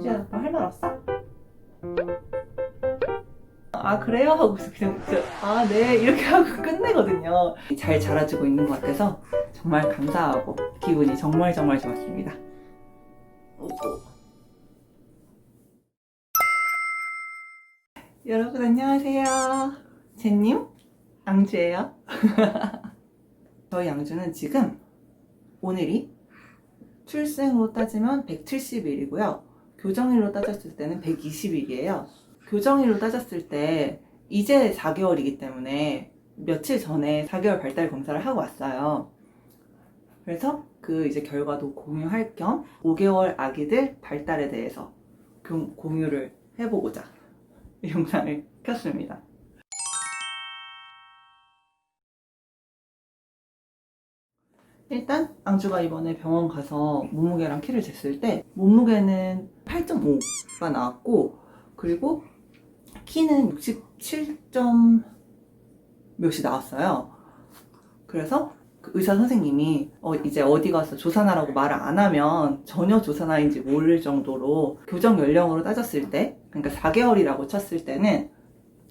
앙주야 뭐할말 없어? 아 그래요? 하고서 그냥 아 네. 이렇게 하고 끝내거든요. 잘 자라주고 있는 것 같아서 정말 감사하고 기분이 정말 정말 좋았습니다. 여러분 안녕하세요. 제님? 앙주예요? 저희 앙주는 지금 오늘이 출생으로 따지면 170일이고요 교정일로 따졌을 때는 120일이에요 교정일로 따졌을 때 이제 4개월이기 때문에 며칠 전에 4개월 발달 검사를 하고 왔어요. 그래서 그 이제 결과도 공유할 겸 5개월 아기들 발달에 대해서 공- 공유를 해보고자 이 영상을 켰습니다. 일단 앙주가 이번에 병원 가서 몸무게랑 키를 쟀을 때 몸무게는 8.5가 나왔고 그리고 키는 67점 몇이 나왔어요. 그래서 그 의사 선생님이 어, 이제 어디 가서 조산하라고 말을 안 하면 전혀 조산아인지 모를 정도로 교정 연령으로 따졌을 때, 그러니까 4개월이라고 쳤을 때는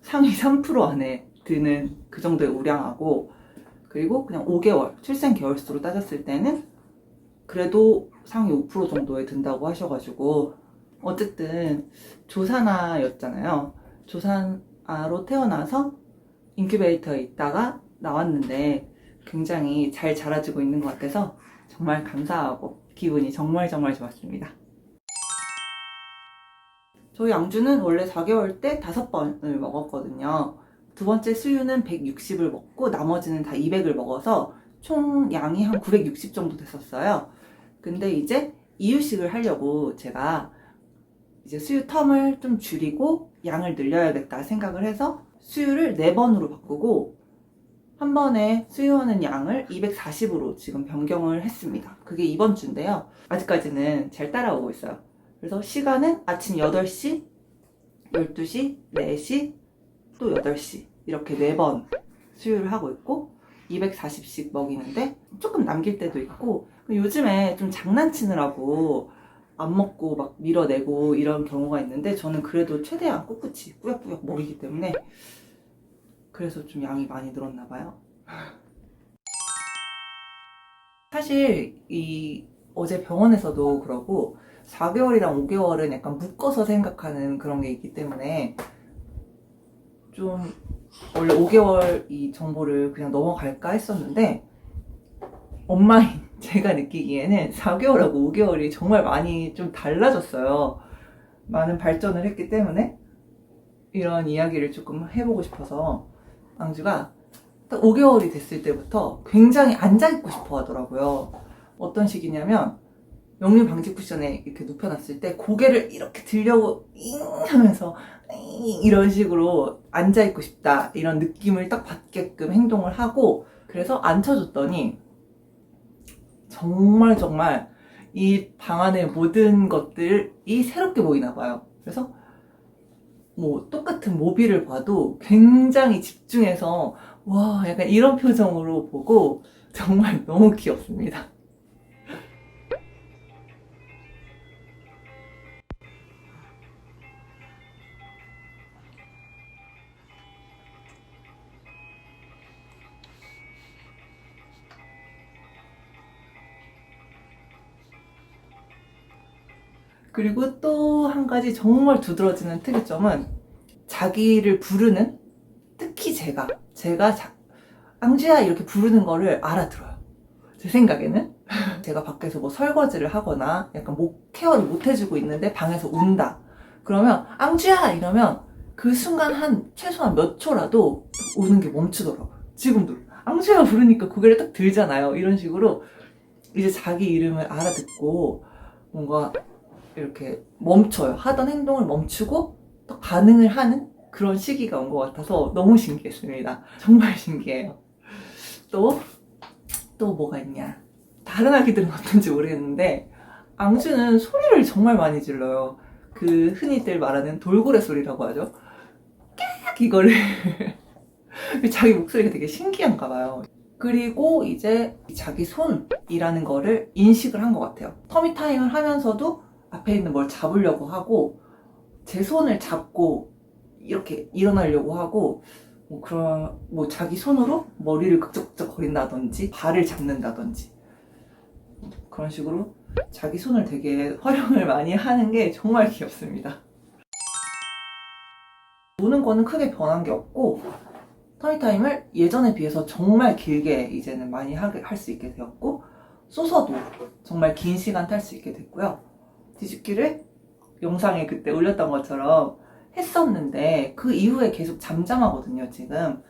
상위 3% 안에 드는 그 정도의 우량하고, 그리고 그냥 5개월, 출생 개월수로 따졌을 때는 그래도 상위 5% 정도에 든다고 하셔가지고, 어쨌든 조산아였잖아요. 조산아로 태어나서 인큐베이터에 있다가 나왔는데 굉장히 잘 자라주고 있는 것 같아서 정말 감사하고 기분이 정말 정말 좋았습니다. 저희 앙주는 원래 4개월 때 5번을 먹었거든요. 두 번째 수유는 160을 먹고 나머지는 다 200을 먹어서 총 양이 한 960 정도 됐었어요. 근데 이제 이유식을 하려고 제가 이제 수유 텀을 좀 줄이고 양을 늘려야겠다 생각을 해서 수유를 4번으로 바꾸고 한 번에 수유하는 양을 240으로 지금 변경을 했습니다. 그게 이번 주인데요. 아직까지는 잘 따라오고 있어요. 그래서 시간은 아침 8시, 12시, 4시, 또 8시 이렇게 4번 수유를 하고 있고 240씩 먹이는데 조금 남길 때도 있고 요즘에 좀 장난치느라고 안 먹고 막 밀어내고 이런 경우가 있는데 저는 그래도 최대한 꿋꿋이 꾸역꾸역 먹이기 때문에 그래서 좀 양이 많이 늘었나 봐요. 사실 이 어제 병원에서도 그러고 4개월이랑 5개월은 약간 묶어서 생각하는 그런 게 있기 때문에 좀 원래 5개월 이 정보를 그냥 넘어갈까 했었는데 엄마인 제가 느끼기에는 4개월하고 5개월이 정말 많이 좀 달라졌어요. 많은 발전을 했기 때문에 이런 이야기를 조금 해보고 싶어서 앙주가 딱 5개월이 됐을 때부터 굉장히 앉아있고 싶어 하더라고요. 어떤 식이냐면 역류 방지 쿠션에 이렇게 눕혀놨을 때 고개를 이렇게 들려고 잉 하면서 잉 이런 식으로 앉아있고 싶다 이런 느낌을 딱 받게끔 행동을 하고 그래서 앉혀줬더니 정말 정말 이 방 안의 모든 것들이 새롭게 보이나 봐요. 그래서 뭐 똑같은 모비를 봐도 굉장히 집중해서 와 약간 이런 표정으로 보고 정말 너무 귀엽습니다. 그리고 또 한 가지 정말 두드러지는 특이점은 자기를 부르는 특히 제가 제가 자, 앙주야 이렇게 부르는 거를 알아들어요. 제 생각에는 제가 밖에서 뭐 설거지를 하거나 약간 목 케어를 못 해주고 있는데 방에서 운다. 그러면 앙주야 이러면 그 순간 한 최소한 몇 초라도 우는 게 멈추더라고요. 지금도 앙주야 부르니까 고개를 딱 들잖아요. 이런 식으로 이제 자기 이름을 알아듣고 뭔가 이렇게 멈춰요. 하던 행동을 멈추고 또 반응을 하는 그런 시기가 온 것 같아서 너무 신기했습니다. 정말 신기해요. 또, 또 뭐가 있냐. 다른 아기들은 어떤지 모르겠는데, 앙주는 소리를 정말 많이 질러요. 그 흔히들 말하는 돌고래 소리라고 하죠. 깍! 이거를. 자기 목소리가 되게 신기한가 봐요. 그리고 이제 자기 손이라는 거를 인식을 한 것 같아요. 터미타임을 하면서도 앞에 있는 뭘 잡으려고 하고 제 손을 잡고 이렇게 일어나려고 하고 뭐 그런 뭐 자기 손으로 머리를 극적극적 거린다든지 발을 잡는다든지 그런 식으로 자기 손을 되게 활용을 많이 하는 게 정말 귀엽습니다. 노는 거는 크게 변한 게 없고 터니타임을 예전에 비해서 정말 길게 이제는 많이 할 수 있게 되었고 쏘서도 정말 긴 시간 탈 수 있게 됐고요. 뒤집기를 영상에 그때 올렸던 것처럼 했었는데 그 이후에 계속 잠잠하거든요, 지금.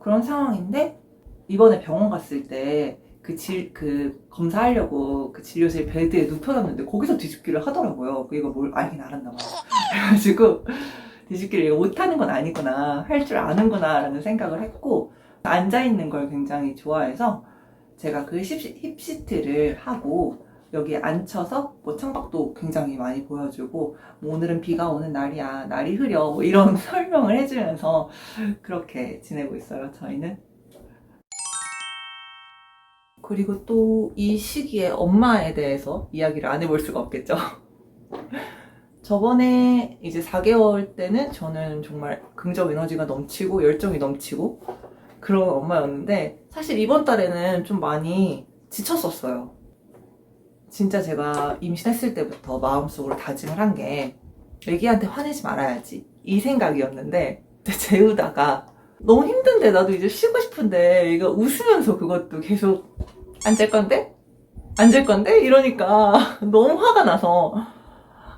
그런 상황인데 이번에 병원 갔을 때 그 질, 그 검사하려고 그 진료실 베드에 눕혀놨는데 거기서 뒤집기를 하더라고요. 그 이거 뭘 알긴 알았나 봐요. 그래가지고 뒤집기를 이거 못하는 건 아니구나. 할 줄 아는구나. 라는 생각을 했고 앉아있는 걸 굉장히 좋아해서 제가 그 힙시, 힙시트를 하고 여기에 앉혀서 뭐 창밖도 굉장히 많이 보여주고 뭐 오늘은 비가 오는 날이야 날이 흐려 뭐 이런 설명을 해주면서 그렇게 지내고 있어요 저희는 그리고 또 이 시기에 엄마에 대해서 이야기를 안 해볼 수가 없겠죠 저번에 이제 4개월 때는 저는 정말 긍정 에너지가 넘치고 열정이 넘치고 그런 엄마였는데 사실 이번 달에는 좀 많이 지쳤었어요. 진짜 제가 임신했을 때부터 마음속으로 다짐을 한 게 애기한테 화내지 말아야지 이 생각이었는데 재우다가 너무 힘든데 나도 이제 쉬고 싶은데 얘가 웃으면서 그것도 계속 안 잘 건데? 안 잘 건데? 이러니까 너무 화가 나서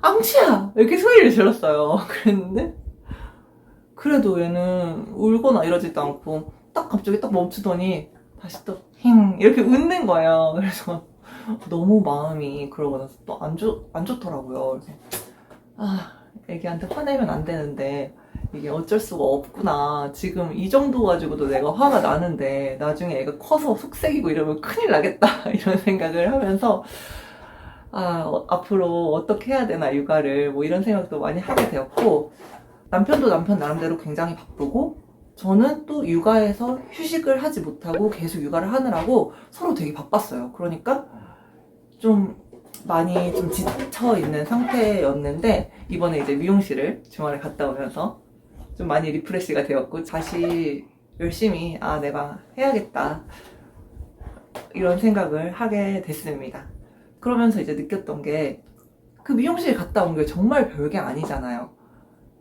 앙치야! 이렇게 소리를 질렀어요. 그랬는데 그래도 얘는 울거나 이러지도 않고 딱 갑자기 딱 멈추더니 다시 또 힝 이렇게 웃는 거예요. 그래서 너무 마음이 그러고 나서 또 안 좋, 안 좋더라고요. 그래서 아 애기한테 화내면 안 되는데 이게 어쩔 수가 없구나. 지금 이 정도 가지고도 내가 화가 나는데 나중에 애가 커서 속색이고 이러면 큰일 나겠다 이런 생각을 하면서 아 어, 앞으로 어떻게 해야 되나 육아를 뭐 이런 생각도 많이 하게 되었고 남편도 남편 나름대로 굉장히 바쁘고 저는 또 육아에서 휴식을 하지 못하고 계속 육아를 하느라고 서로 되게 바빴어요. 그러니까 좀 많이 좀 지쳐 있는 상태였는데 이번에 이제 미용실을 주말에 갔다 오면서 좀 많이 리프레시가 되었고 다시 열심히 아 내가 해야겠다 이런 생각을 하게 됐습니다. 그러면서 이제 느꼈던 게 그 미용실 갔다 온 게 정말 별게 아니잖아요.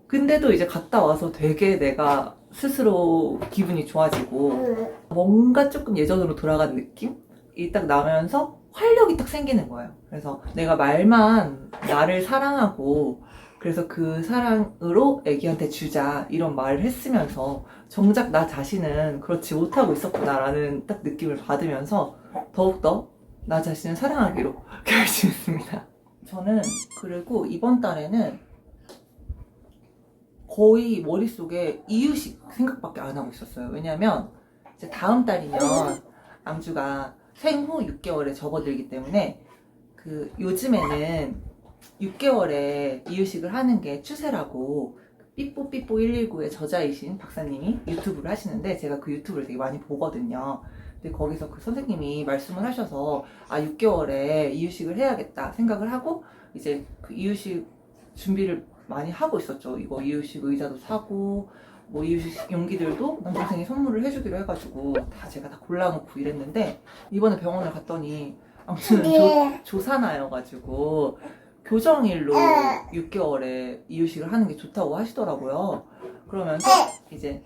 근데도 이제 갔다 와서 되게 내가 스스로 기분이 좋아지고 뭔가 조금 예전으로 돌아간 느낌 이 딱 나면서 활력이 딱 생기는 거예요. 그래서 내가 말만 나를 사랑하고 그래서 그 사랑으로 애기한테 주자 이런 말을 했으면서 정작 나 자신은 그렇지 못하고 있었구나라는 딱 느낌을 받으면서 더욱더 나 자신을 사랑하기로 결심했습니다. 저는 그리고 이번 달에는 거의 머릿속에 이유식 생각밖에 안 하고 있었어요. 왜냐면 이제 다음 달이면 암주가 생후 6개월에 접어들기 때문에 그 요즘에는 6개월에 이유식을 하는 게 추세라고 삐뽀삐뽀 119의 저자이신 박사님이 유튜브를 하시는데 제가 그 유튜브를 되게 많이 보거든요. 근데 거기서 그 선생님이 말씀을 하셔서 아 6개월에 이유식을 해야겠다 생각을 하고 이제 그 이유식 준비를 많이 하고 있었죠. 이거 이유식 의자도 사고 뭐 이유식 용기들도 남동생이 선물을 해주기로 해가지고 다 제가 다 골라놓고 이랬는데 이번에 병원을 갔더니 아무튼 조, 조산아여가지고 교정일로 6개월에 이유식을 하는 게 좋다고 하시더라고요. 그러면서 이제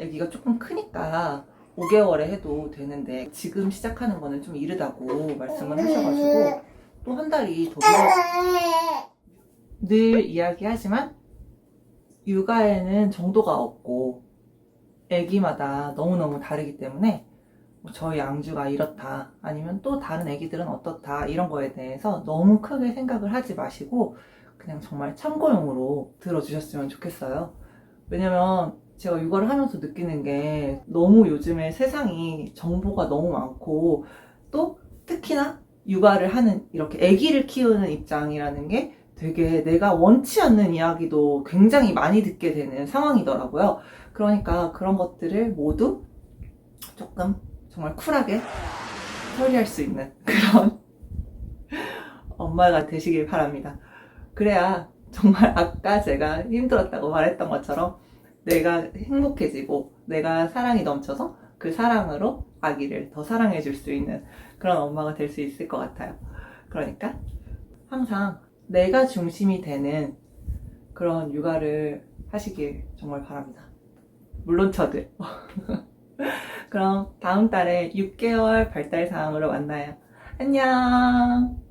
아기가 조금 크니까 5개월에 해도 되는데 지금 시작하는 거는 좀 이르다고 말씀을 하셔가지고 또 한 달이 더 늘 이야기하지만 육아에는 정도가 없고 아기마다 너무너무 다르기 때문에 뭐 저희 양주가 이렇다 아니면 또 다른 아기들은 어떻다 이런 거에 대해서 너무 크게 생각을 하지 마시고 그냥 정말 참고용으로 들어주셨으면 좋겠어요. 왜냐면 제가 육아를 하면서 느끼는 게 너무 요즘에 세상이 정보가 너무 많고 또 특히나 육아를 하는 이렇게 아기를 키우는 입장이라는 게 되게 내가 원치 않는 이야기도 굉장히 많이 듣게 되는 상황이더라고요. 그러니까 그런 것들을 모두 조금 정말 쿨하게 처리할 수 있는 그런 엄마가 되시길 바랍니다. 그래야 정말 아까 제가 힘들었다고 말했던 것처럼 내가 행복해지고 내가 사랑이 넘쳐서 그 사랑으로 아기를 더 사랑해 줄 수 있는 그런 엄마가 될 수 있을 것 같아요. 그러니까 항상 내가 중심이 되는 그런 육아를 하시길 정말 바랍니다. 물론 저도. 그럼 다음 달에 6개월 발달 사항으로 만나요. 안녕!